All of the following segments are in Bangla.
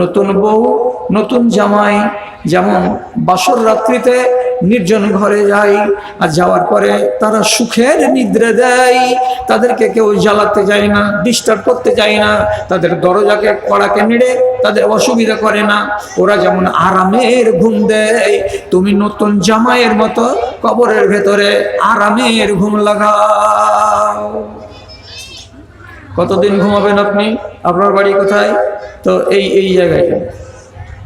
নতুন বউ, নতুন জামাই, যেমন বাসর রাত্রিতে নির্জন ঘরে যায় আর যাওয়ার পরে তারা সুখের নিদ্রে দেয়। তাদেরকে কেউ জ্বালাতে যায় না ডিস্টার্ব করতে যায় না, তাদের দরজাকে, কড়াকে নেড়ে তাদের অসুবিধা করে না। ওরা যেমন আরামের ঘুম দেয়, তুমি নতুন জামাইয়ের মতো কবরের ভেতরে আরামের ঘুম লাগাও। কতদিন ঘুমাবেন আপনি? আপনার বাড়ি কোথায়? তো এই এই জায়গায়।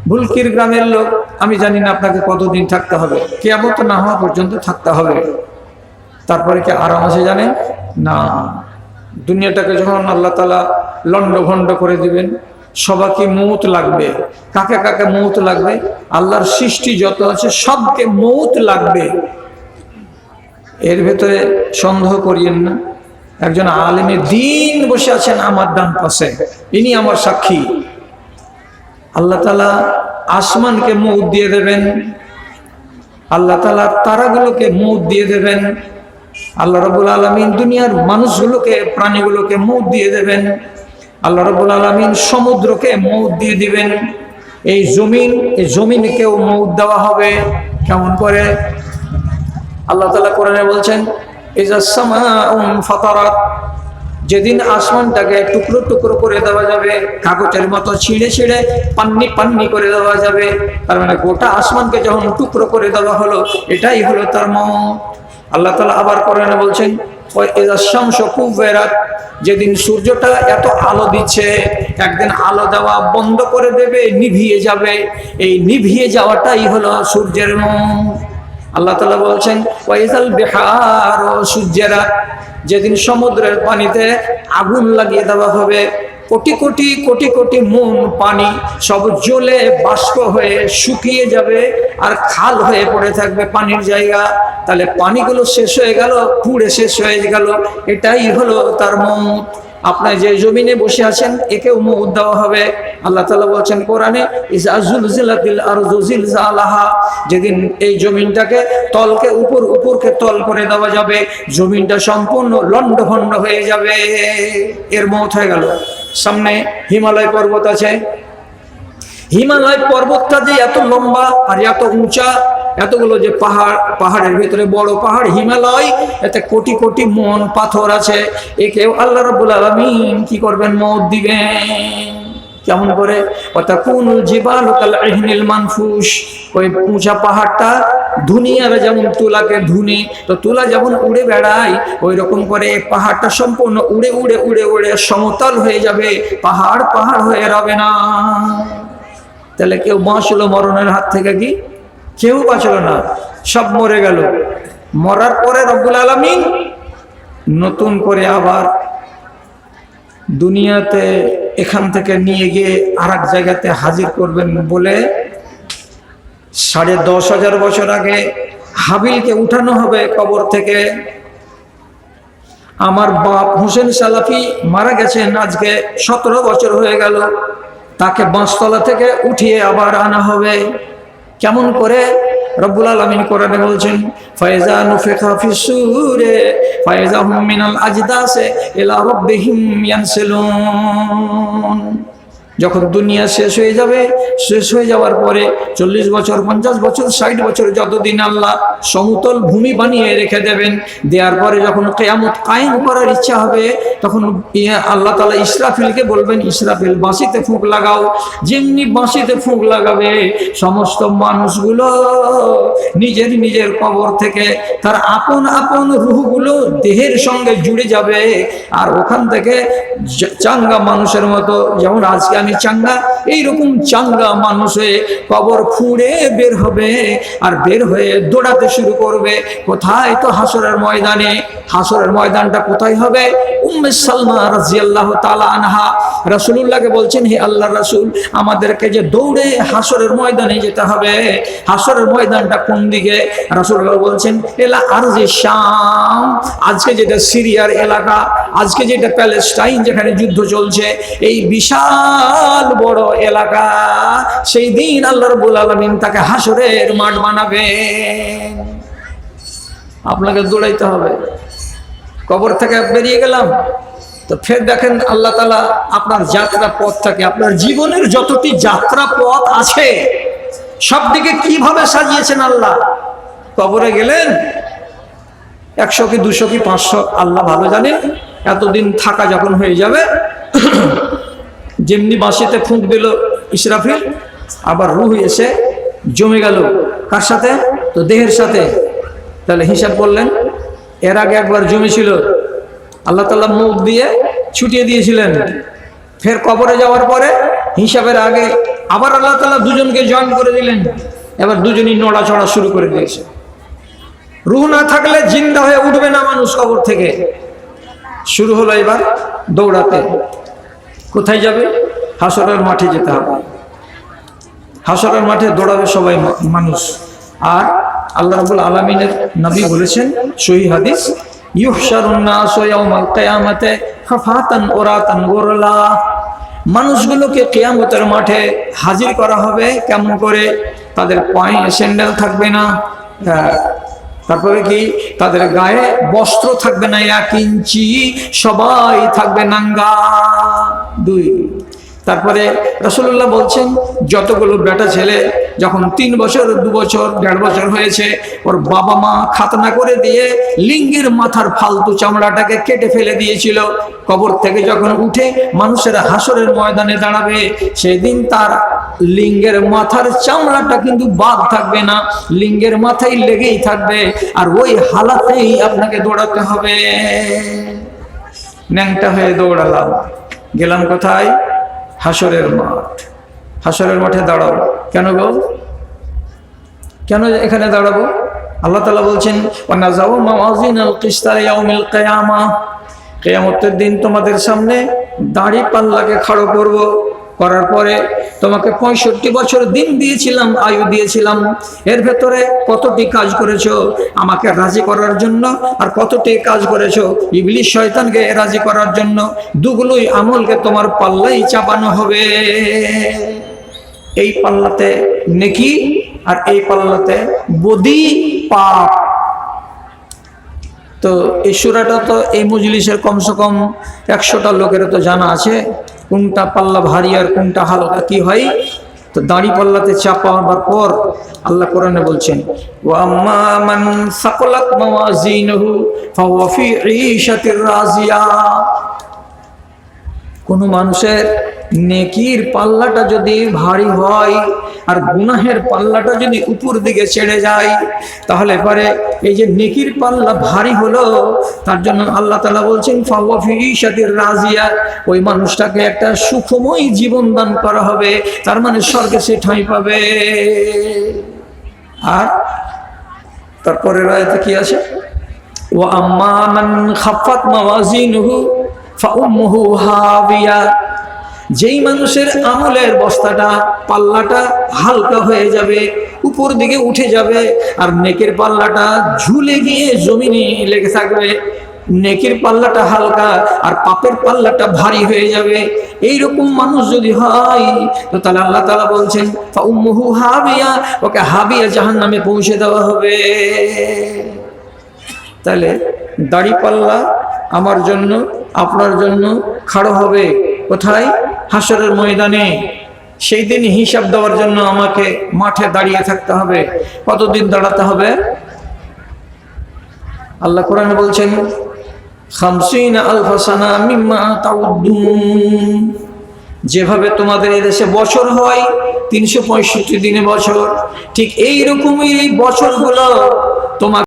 ভুলকির গ্রামের লোক, আমি জানি না আপনাকে কতদিন থাকতে হবে। কেয়ামত না হওয়া পর্যন্ত থাকতে হবে। তারপরে কি আরাম আছে জানেন? না। দুনিয়াটাকে যখন আল্লাহ তালা লন্ড ভন্ড করে দিবেন সবাইকে মৌত লাগবে। কাকে কাকে মৌত লাগবে? আল্লাহর সৃষ্টি যত আছে, সবকে মৌত লাগবে। এর ভেতরে সন্দেহ করিয়েন না। একজন আলেমে দিন বসে আছেন, আমার ডান পাশে। ইনি আমার সাক্ষী। আল্লাহ তালা আসমানকে মৌত দিয়ে দেবেন। আল্লাহ তালা তারাগুলোকে মৌত দিয়ে দেবেন। আল্লাহ রবুল আলমিন দুনিয়ার মানুষগুলোকে, প্রাণীগুলোকে মৌত দিয়ে দেবেন। আল্লাহ রবুল আলমিন সমুদ্রকে মৌত দিয়ে দিবেন। এই জমিন, এই জমিনকেও মৌত দেওয়া হবে। কেমন করে? আল্লাহ তালা কোরআনে বলছেন যেদিন আসমানটাকে টুকরো টুকরো করে দেওয়া যাবে, কাগজের মতো ছিঁড়ে ছিঁড়ে পান্নি পান্নি করে দেওয়া যাবে, তার মানে গোটা আসমানকে যখন টুকরো করে দেওয়া হলো, এটাই হলো তার মত আল্লাহ তালা আবার কোরআনে বলছেন যেদিন সূর্যটা এত আলো দিচ্ছে, একদিন আলো দেওয়া বন্ধ করে দেবে, নিভিয়ে যাবে। এই নিভিয়ে যাওয়াটাই হলো সূর্যের মত আল্লাহ তালা বলছেন, ওয়াইজাল বিহার ও সূর্যেরা যেদিন সমুদ্রের পানিতে আগুন লাগিয়ে দেওয়া হবে, কোটি কোটি কোটি কোটি মন পানি সব জ্বলে বাষ্প হয়ে শুকিয়ে যাবে আর খাল হয়ে পড়ে থাকবে পানির জায়গা। তাহলে পানিগুলো শেষ হয়ে গেল, পুড়ে শেষ হয়ে গেল। এটাই হলো তার মত আপনার যে জমিনে বসে আছেন, একেও মৌত দেওয়া হবে। আল্লাহ তালা বলছেন, কোরআনে যেদিন এই জমিনটাকে তলকে উপর উপরকে তল করে দেওয়া যাবে, জমিনটা সম্পূর্ণ লন্ড ভন্ড হয়ে যাবে। এর মত হয়ে গেল। সামনে হিমালয় পর্বত আছে। হিমালয় পর্বতটা যে এত লম্বা আর এত উঁচা এতগুলো যে পাহাড়, পাহাড়ের ভিতরে বড় পাহাড়, হিমালয়, এতে কোটি কোটি মন পাথর আছে। একেও আল্লাহ রবুল আলমিন কি করবেন মত দিবেন? কেমন করে? অর্থাৎ কোন জীবাল এহনিল মানফুস। ওই উঁচা পাহাড়টা ধুনিয়ার যেমন তুলাকে ধুনি, তো তুলা যেমন উড়ে বেড়ায় ওই রকম করে পাহাড়টা সম্পূর্ণ উড়ে উড়ে উড়ে উড়ে সমতল হয়ে যাবে। পাহাড় পাহাড় হয়ে রবে না। তাহলে কেউ বাঁচলো মরণের হাত থেকে কি? কেউ বাঁচল না, সব মরে গেল। মরার পরে রব্বুল আলমিন নতুন করে আবার দুনিয়াতে এখান থেকে নিয়ে গিয়ে আর জায়গাতে হাজির করবেন বলে সাড়ে দশ হাজার বছর আগে হাবিলকে উঠানো হবে কবর থেকে। আমার বাপ হোসেন সালাফি মারা গেছেন আজকে, সতেরো বছর হয়ে গেল। তাকে বাঁশতলা থেকে উঠিয়ে আবার আনা হবে। কেমন করে? রব্বুল আলমিন কোরআনে বলছেন ফয়জা নুফেখা ফিসুরে ফয়জা হুমিনাল আজদাসে এলা রাব্বিহিম ইয়ানসিলুন। যখন দুনিয়া শেষ হয়ে যাবে, শেষ হয়ে যাওয়ার পরে চল্লিশ বছর, পঞ্চাশ বছর, ষাট বছর যতদিন আল্লাহ সমতল ভূমি বানিয়ে রেখে দেবেন, দেওয়ার পরে যখন কেয়ামত কায়েম করার ইচ্ছা হবে, তখন আল্লাহ তালা ইসরাফিলকে বলবেন, ইসরাফিল বাঁশিতে ফুঁক লাগাও। যেমনি বাঁশিতে ফুঁক লাগাবে, সমস্ত মানুষগুলো নিজের নিজের কবর থেকে তার আপন আপন রুহগুলো দেহের সঙ্গে জুড়ে যাবে। আর ওখান থেকে চাঙ্গা মানুষের মতো, যেমন আজকে চাঙ্গা, এইরকম চাঙ্গা মানুষ হয়ে কবর খুঁড়ে বের হবে আর বের হয়ে দৌড়াতে শুরু করবে। কোথায়? তো হাসরের ময়দানে। হাসরের ময়দানটা কোথায় হবে? উম্মে সালমা রাজিয়াল্লাহ তালা আনহা রাসুলুল্লাহকে বলছেন, হে আল্লাহ রাসুল, আমাদেরকে যে দৌড়ে হাসরের ময়দানে যেতে হবে, হাসরের ময়দানটা কোন দিকে? রাসুল্লাহ বলছেন, এলা আর যে শাম। আজকে যেটা সিরিয়ার এলাকা, আজকে যেটা প্যালেস্টাইন যেখানে যুদ্ধ চলছে, এই বিশাল বড় এলাকা, সেই দিন আল্লাহ রবুল আলমিন তাকে হাসরের মাঠ বানাবে আপনাকে দৌড়াইতে হবে। কবর থেকে বেরিয়ে গেলাম। তো ফের দেখেন আল্লাহ তালা আপনার যাত্রা পথ থাকে আপনার জীবনের যতটি যাত্রা পথ আছে সব দিকে কীভাবে সাজিয়েছেন আল্লাহ? কবরে গেলেন, একশো কি, দুশো কি, পাঁচশো, আল্লাহ ভালো জানে, এতদিন থাকা যখন হয়ে যাবে, যেমনি বাঁশিতে ফুঁক দিল ইসরাফিল, আবার রুহ এসে জমে গেল। কার সাথে? তো দেহের সাথে। তাহলে হিসাব করলেন এর আগে একবার জমেছিল আল্লাহ তাল্লাহ মুখ দিয়ে ছুটিয়ে দিয়েছিলেন। ফের কবরে যাওয়ার পরে হিসাবের আগে আবার আল্লাহ তাল্লাহ দুজনকে জয়েন করে দিলেন। এবার দুজনই নড়াচড়া শুরু করে দিয়েছে। রুহ না থাকলে জিন্দা হয়ে উঠবে না মানুষ কবর থেকে। শুরু হলো এবার দৌড়াতে। কোথায় যাবে? হাসরের মাঠে যেতে হবে। হাসরের মাঠে দৌড়াবে সবাই মানুষ। আর আল্লাহ রাবুল আলমিনের নবী বলেছেন, সহি হাদিস মানুষগুলোকে কেয়ামতের মাঠে হাজির করা হবে কেমন করে? তাদের পায়ে স্যান্ডেল থাকবে না। তারপরে কি? তাদের গায়ে বস্ত্র থাকবে না, এক ইঞ্চি সবাই থাকবে নাঙ্গা। দুই। তারপরে রসুল্লাহ বলছেন, যতগুলো বেটা ছেলে যখন তিন বছর, দু বছর, দেড় বছর হয়েছে, ওর বাবা মা খাতনা করে দিয়ে লিঙ্গের মাথার ফালতু চামড়াটাকে কেটে ফেলে দিয়েছিল। কবর থেকে যখন উঠে মানুষের হাসরের ময়দানে দাঁড়াবে, সেদিন তার লিঙ্গের মাথার চামড়াটা কিন্তু বাদ থাকবে না, লিঙ্গের মাথায় লেগেই থাকবে, আর ওই হালাতেই আপনাকে দৌড়াতে হবে। ন্যাংটা হয়ে দৌড়ালাম। গেলাম কোথায়? হাসরের মাঠ। হাসরের মাঠে দাঁড়াবো কেন গো? কেন এখানে দাঁড়াবো? আল্লাহ তালা বলছেন কেয়ামতের দিন তোমাদের সামনে দাড়ি পাল্লাকে খাড়ো করব। করার পরে তোমাকে পঁয়ষট্টি বছর দিন দিয়েছিলাম, আয়ু দিয়েছিলাম। এর ভেতরে কতটি কাজ করেছ আমাকে রাজি করার জন্য আর কতটি কাজ করেছ ইবলিশ শয়তানকে রাজি করার জন্য দুগুলোই আমলকে তোমার পাল্লাই চাপানো হবে। এই পাল্লাতে নেকি আর এই পাল্লাতে বদি পাপ। তো এই সুরাটা তো এই মজলিসের কমসে কম একশোটা লোকের তো জানা আছে। কোনটা পাল্লা ভারী আর কোনটা হালকা, কি হয়? তো দাড়ি পাল্লাতে চাপ হবার পর আল্লাহ কোরআনে বলছেন ও রাজিয়া। কোনো মানুষের নেকির পাল্লাটা যদি ভারী হয় আর গুনাহের পাল্লাটা যদি উপর দিকে ছেড়ে যায়, তাহলে পরে এই যে নেকির পাল্লা ভারী হলো, তার জন্য আল্লাহ তালা বলছেন ফাওয়াফিসাতির রাজিয়া ওই মানুষটাকে একটা সুখময় জীবন দান করা হবে, তার মানে স্বর্গে সে ঠাঁই পাবে। আর তারপরে রায়তে কি আছে? ও আম্মা মান খাফাত মাওয়াজিনহু ফাউম্মুহু হাবিয়া যেই মানুষের আমলের বস্তাটা, পাল্লাটা হালকা হয়ে যাবে, উপর দিকে উঠে যাবে, আর নেকের পাল্লাটা ঝুলে গিয়ে জমিনে লেগে থাকবে, নেকের পাল্লাটা হালকা আর পাপের পাল্লাটা ভারী হয়ে যাবে, এইরকম মানুষ যদি হয়, তো তাহলে আল্লাহ তালা বলছেন, ফাউম্মুহু হাবিয়া ওকে হাবিয়া জাহান নামে পৌঁছে দেওয়া হবে। তাহলে দাড়ি পাল্লা আমার জন্য, আপনার জন্য খাড়ো হবে। কোথায়? হাসরের ময়দানে। সেই দিন হিসাব দেওয়ার জন্য আমাকে মাঠে দাঁড়িয়ে থাকতে হবে। কতদিন দাঁড়াতে হবে? আল্লাহ কোরআনে বলছেন যেভাবে তোমাদের এদেশে বছর হয়, তিনশো পঁয়ষট্টি দিনে বছর, ঠিক এই রকমই বছরগুলো তোমাকে